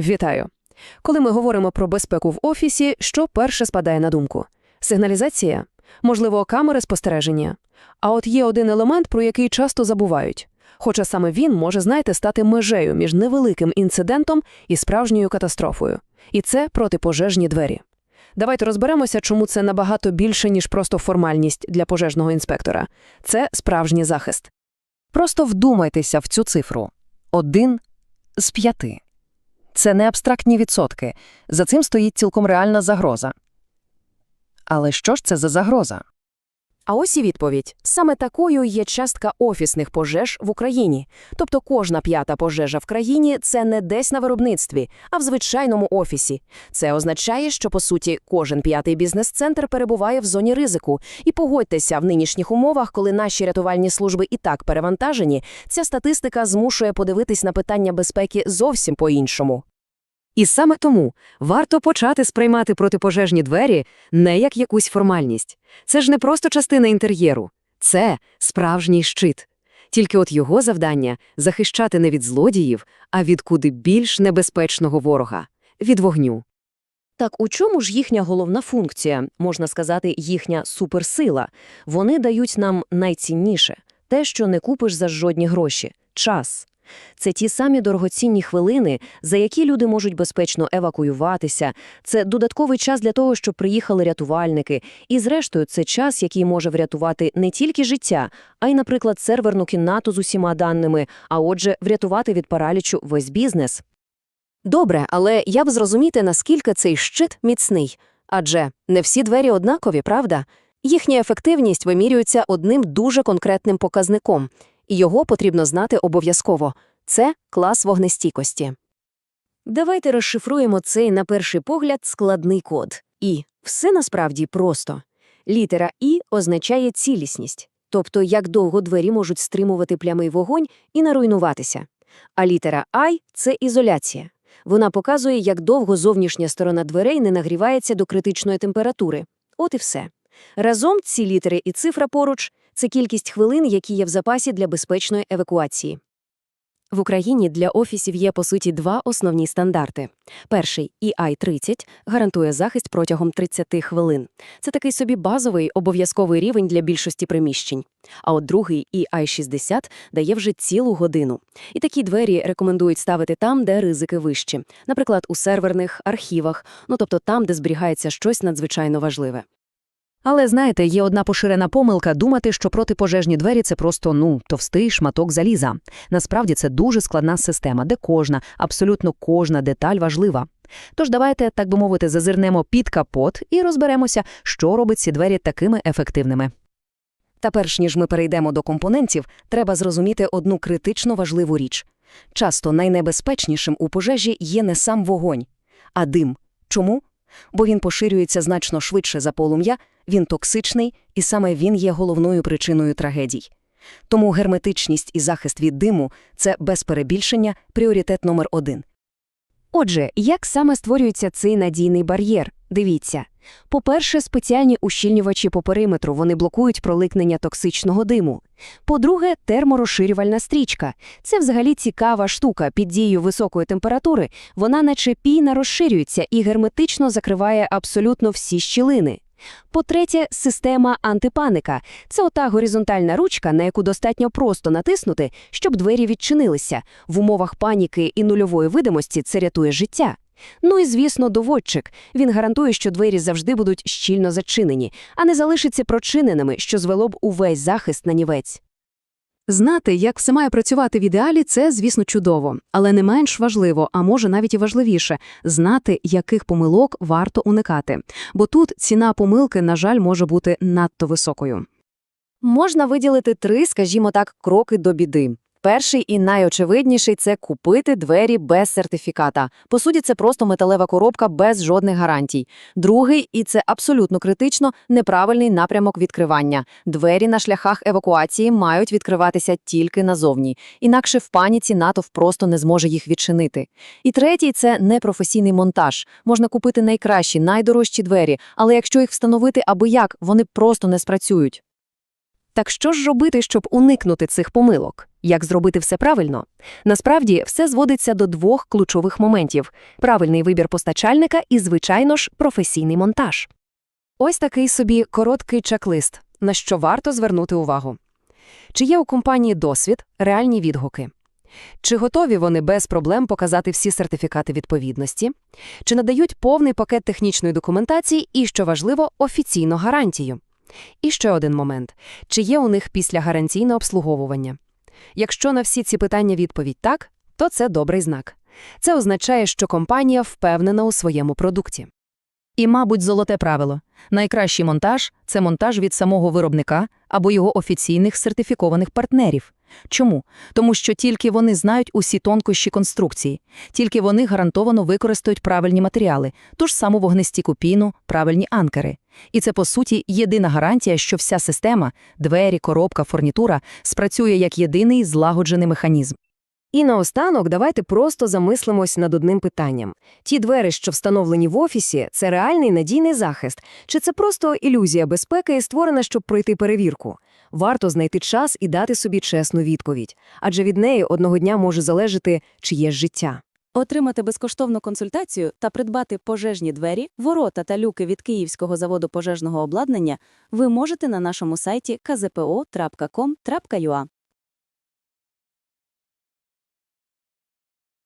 Вітаю! Коли ми говоримо про безпеку в офісі, що перше спадає на думку? Сигналізація? Можливо, камери спостереження? А от є один елемент, про який часто забувають. Хоча саме він може, знаєте, стати межею між невеликим інцидентом і справжньою катастрофою. І це протипожежні двері. Давайте розберемося, чому це набагато більше, ніж просто формальність для пожежного інспектора. Це справжній захист. Просто вдумайтеся в цю цифру. Один з п'яти. Це не абстрактні відсотки. За цим стоїть цілком реальна загроза. Але що ж це за загроза? А ось і відповідь. Саме такою є частка офісних пожеж в Україні. Тобто кожна п'ята пожежа в країні – це не десь на виробництві, а в звичайному офісі. Це означає, що, по суті, кожен п'ятий бізнес-центр перебуває в зоні ризику. І погодьтеся, в нинішніх умовах, коли наші рятувальні служби і так перевантажені, ця статистика змушує подивитись на питання безпеки зовсім по-іншому. І саме тому варто почати сприймати протипожежні двері не як якусь формальність. Це ж не просто частина інтер'єру, це справжній щит. Тільки от його завдання – захищати не від злодіїв, а від куди більш небезпечного ворога – від вогню. Так у чому ж їхня головна функція, можна сказати, їхня суперсила? Вони дають нам найцінніше – те, що не купиш за жодні гроші – час. Це ті самі дорогоцінні хвилини, за які люди можуть безпечно евакуюватися. Це додатковий час для того, щоб приїхали рятувальники. І, зрештою, це час, який може врятувати не тільки життя, а й, наприклад, серверну кімнату з усіма даними, а отже, врятувати від паралічу весь бізнес. Добре, але як зрозуміти, наскільки цей щит міцний? Адже не всі двері однакові, правда? Їхня ефективність вимірюється одним дуже конкретним показником – і його потрібно знати обов'язково. Це клас вогнестійкості. Давайте розшифруємо цей, на перший погляд, складний код. І все насправді просто. Літера І означає цілісність, тобто як довго двері можуть стримувати плямий вогонь і не руйнуватися. А літера I – це ізоляція. Вона показує, як довго зовнішня сторона дверей не нагрівається до критичної температури. От і все. Разом ці літери і цифра поруч це кількість хвилин, які є в запасі для безпечної евакуації. В Україні для офісів є, по суті, два основні стандарти. Перший EI-30 гарантує захист протягом 30 хвилин. Це такий собі базовий обов'язковий рівень для більшості приміщень. А от другий EI-60 дає вже цілу годину. І такі двері рекомендують ставити там, де ризики вищі, наприклад, у серверних, архівах, ну тобто там, де зберігається щось надзвичайно важливе. Але, знаєте, є одна поширена помилка думати, що протипожежні двері – це просто, ну, товстий шматок заліза. Насправді це дуже складна система, де кожна, абсолютно кожна деталь важлива. Тож давайте, так би мовити, зазирнемо під капот і розберемося, що робить ці двері такими ефективними. Та перш ніж ми перейдемо до компонентів, треба зрозуміти одну критично важливу річ. Часто найнебезпечнішим у пожежі є не сам вогонь, а дим. Чому? Бо він поширюється значно швидше за полум'я, він токсичний, і саме він є головною причиною трагедій. Тому герметичність і захист від диму це без перебільшення пріоритет номер один. Отже, як саме створюється цей надійний бар'єр? Дивіться. По-перше, спеціальні ущільнювачі по периметру вони блокують проникнення токсичного диму. По-друге, терморозширювальна стрічка. Це взагалі цікава штука. Під дією високої температури вона наче пійна розширюється і герметично закриває абсолютно всі щілини. По-третє, система антипаника. Це ота горизонтальна ручка, на яку достатньо просто натиснути, щоб двері відчинилися. В умовах паніки і нульової видимості це рятує життя. Ну і, звісно, доводчик. Він гарантує, що двері завжди будуть щільно зачинені, а не залишаться прочиненими, що звело б увесь захист на нівець. Знати, як все має працювати в ідеалі, це, звісно, чудово, але не менш важливо, а може навіть і важливіше знати, яких помилок варто уникати. Бо тут ціна помилки, на жаль, може бути надто високою. Можна виділити три, скажімо так, кроки до біди. Перший і найочевидніший це купити двері без сертифіката. По суті, це просто металева коробка без жодних гарантій. Другий, і це абсолютно критично, неправильний напрямок відкривання. Двері на шляхах евакуації мають відкриватися тільки назовні, інакше в паніці натовп просто не зможе їх відчинити. І третій це непрофесійний монтаж. Можна купити найкращі, найдорожчі двері, але якщо їх встановити аби як, вони просто не спрацюють. Так що ж робити, щоб уникнути цих помилок? Як зробити все правильно? Насправді, все зводиться до двох ключових моментів – правильний вибір постачальника і, звичайно ж, професійний монтаж. Ось такий собі короткий чек-лист, на що варто звернути увагу. Чи є у компанії досвід, реальні відгуки? Чи готові вони без проблем показати всі сертифікати відповідності? Чи надають повний пакет технічної документації і, що важливо, офіційну гарантію? І ще один момент. Чи є у них післягарантійне обслуговування? Якщо на всі ці питання відповідь «так», то це добрий знак. Це означає, що компанія впевнена у своєму продукті. І, мабуть, золоте правило. Найкращий монтаж – це монтаж від самого виробника або його офіційних сертифікованих партнерів. Чому? Тому що тільки вони знають усі тонкощі конструкції, тільки вони гарантовано використають правильні матеріали, ту ж саму вогнестійку піну, правильні анкери. І це, по суті, єдина гарантія, що вся система – двері, коробка, фурнітура – спрацює як єдиний злагоджений механізм. І наостанок давайте просто замислимось над одним питанням. Ті двері, що встановлені в офісі, це реальний надійний захист? Чи це просто ілюзія безпеки, створена, щоб пройти перевірку? Варто знайти час і дати собі чесну відповідь, адже від неї одного дня може залежати чиєсь життя. Отримати безкоштовну консультацію та придбати пожежні двері, ворота та люки від Київського заводу пожежного обладнання ви можете на нашому сайті kzpo.com.ua.